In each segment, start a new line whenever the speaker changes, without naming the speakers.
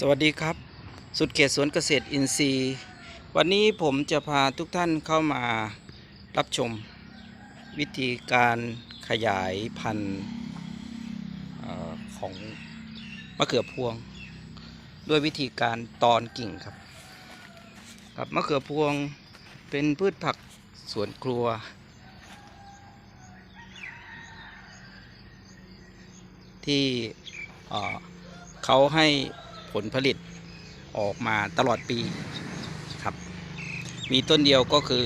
สวัสดีครับ สุดเขตสวนเกษตรอินทรีย์ วันนี้ผมจะพาทุกท่านเข้ามารับชม วิธีการขยายพันธุ์ของมะเขือพวง ด้วยวิธีการตอนกิ่งครับครับมะเขือพวงเป็นพืชผักสวนครัว ที่เอ่อเขาให้ ผลผลิตออกมาตลอดปีครับ มีต้นเดียวก็คือ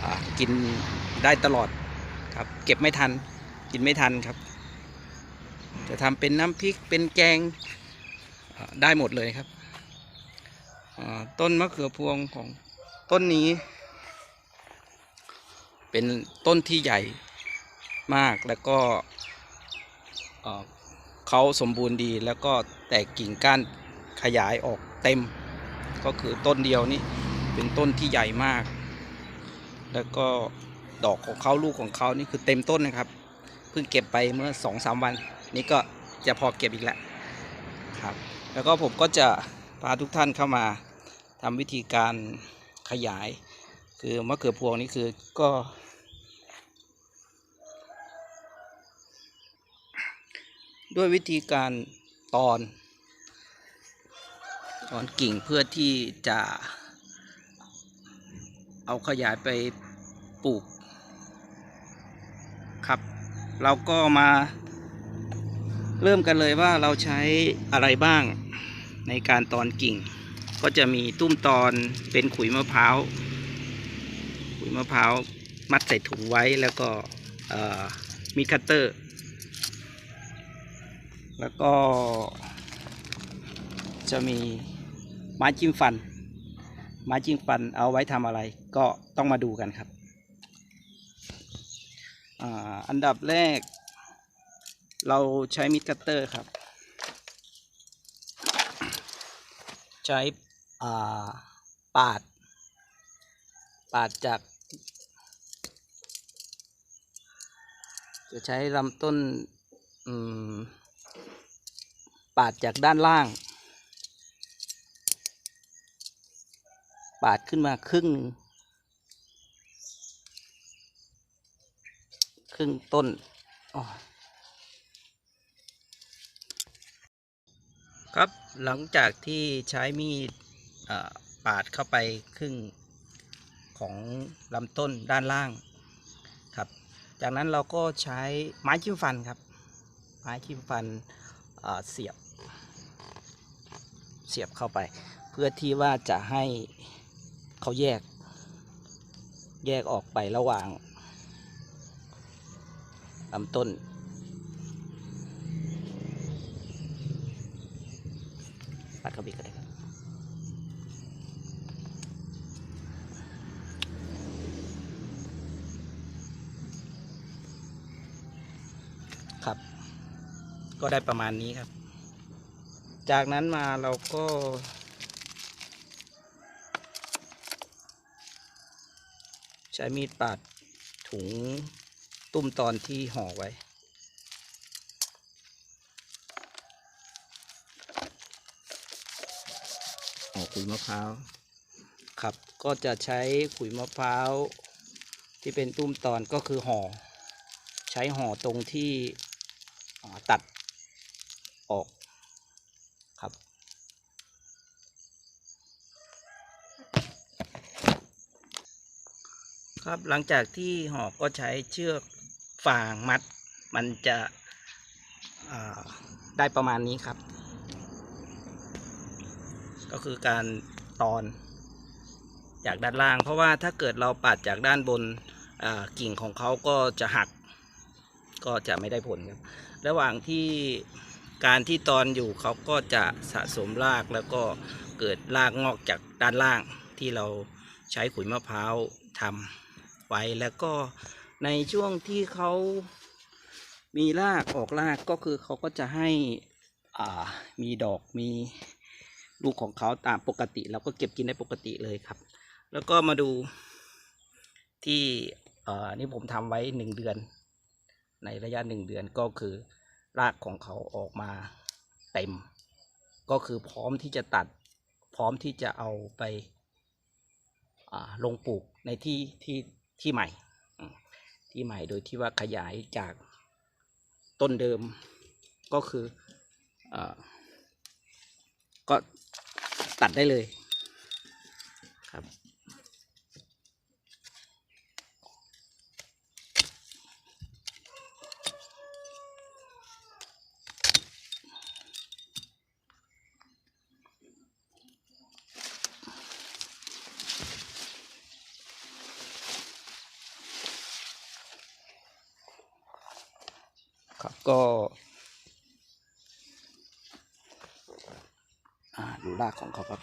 อกินได้ตลอดครับ เก็บไม่ทันกินไม่ทันครับ จะทำเป็นน้ำพริกเป็นแกงได้หมดเลยครับต้นมะเขือพวงของต้นนี้ เป็นต้นที่ใหญ่มากแล้วก็ เขาสมบูรณ์ดีแล้วก็แตกกิ่งก้านขยายออกเต็ม ก็คือต้นเดียวนี่เป็นต้นที่ใหญ่มาก แล้วก็ดอกของเขาลูกของเขานี่คือเต็มต้นนะครับ เพิ่งเก็บไปเมื่อสองสามวัน นี่ก็จะพอเก็บอีกแล้วครับ แล้วก็ผมก็จะพาทุกท่านเข้ามาทำวิธีการขยาย คือมะเขือพวงนี่คือก็ ด้วยวิธีการตอน ตอนกิ่งเพื่อที่จะเอาขยายไปปลูกครับ เราก็มาเริ่มกันเลยว่าเราใช้อะไรบ้างในการตอนกิ่ง ก็จะมีตุ้มตอนเป็นขุยมะพร้าวขุยมะพร้าวมัดใส่ถุงไว้แล้วก็มีคัตเตอร์ แล้วก็ จะมีไม้จิ้มฟัน ไม้จิ้มฟันเอาไว้ทำอะไร ก็ต้องมาดูกันครับออันดับแรก เราใช้มิดคัตเตอร์ครับ ใช้ปาด ปาดจากจะใช้ลำต้น อืม ปาดจากด้านล่าง ปาดขึ้นมาครึ่งหนึ่งครึ่งต้นอ้อครับหลังจากที่ใช้มีดปาดเข้าไปครึ่งของลำต้นด้านล่างครับ จากนั้นเราก็ใช้ไม้จิ้มฟันครับ ไม้จิ้มฟัน เสียบ เสียบเข้าไป เพื่อที่ว่าจะให้เขาแยก แยกออกไประหว่างลำต้น ปัดเข้าไปอีกก็ได้ครับครับ ก็ได้ประมาณนี้ครับ จากนั้นมาเราก็ ใช้มีดปาดถุงตุ้มตอนที่ห่อไว้ ห่อขุยมะพร้าวครับก็จะใช้ขุยมะพร้าวที่เป็นตุ้มตอนก็คือห่อใช้ห่อตรงที่อ่าตัด ออกครับครับหลังจากที่หอกก็ใช้เชือกฟางมัด มันจะได้ประมาณนี้ครับ ก็คือการตอนจากด้านล่าง เพราะว่าถ้าเกิดเราปัดจากด้านบนกิ่งของเขาก็จะหัก ก็จะไม่ได้ผลครับ ระหว่างที่ การที่ตอนอยู่เขาก็จะสะสมรากแล้วก็เกิดรากงอกจากด้านล่างที่เราใช้ขุยมะพร้าวทำไว้แล้วก็ในช่วงที่เขามีรากออกรากก็คือเขาก็จะให้อ่ามีดอกมีลูกของเขาตามปกติเราก็เก็บกินได้ปกติเลยครับ แล้วก็มาดูที่อ่อนี่ผมทำไว้หนึ่งเดือน ในระยะหนึ่งเดือนก็คือ รากของเขาออกมาเต็ม ก็คือพร้อมที่จะตัด พร้อมที่จะเอาไปาลงปลูกในที่ที่ที่ใหม่ ที่ใหม่โดยที่ว่าขยายจากต้นเดิมก็คืออก็ตัดได้เลยครับ ครับก็อ่าดูรากของเขาครับ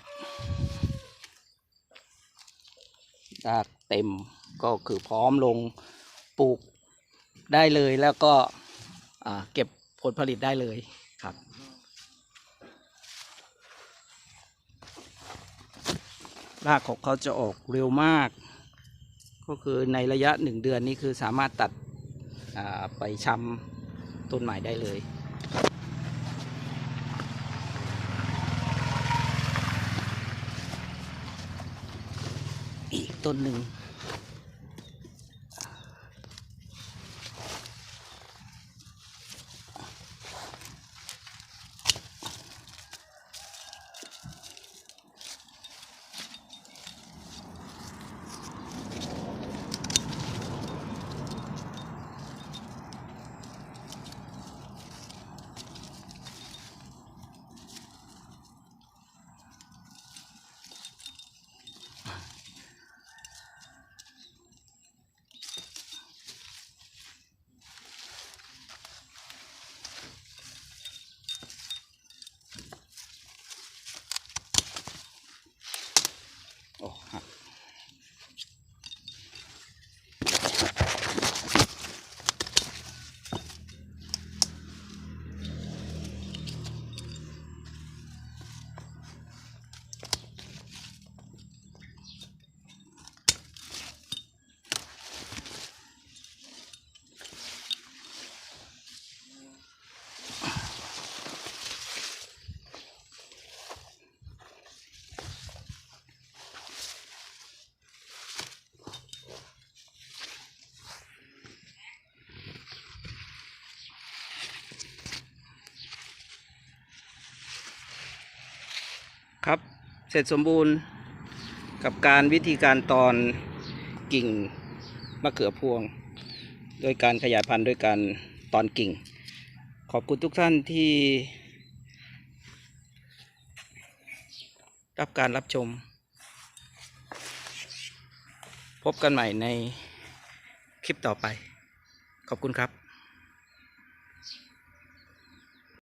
รากเต็มก็คือพร้อมลงปลูกได้เลยแล้วก็อ่าเก็บผลผลิตได้เลยครับ รากของเขาจะออกเร็วมาก ก็คือในระยะหนึ่งเดือนนี้คือสามารถตัดอ่าไปชำ ต้นใหม่ได้เลยอีกต้นหนึ่ง ครับ เสร็จสมบูรณ์กับการวิธีการตอนกิ่งมะเขือพวง โดยการขยายพันธุ์ด้วยการตอนกิ่ง ขอบคุณทุกท่านที่รับการรับชม พบกันใหม่ในคลิปต่อไป ขอบคุณครับ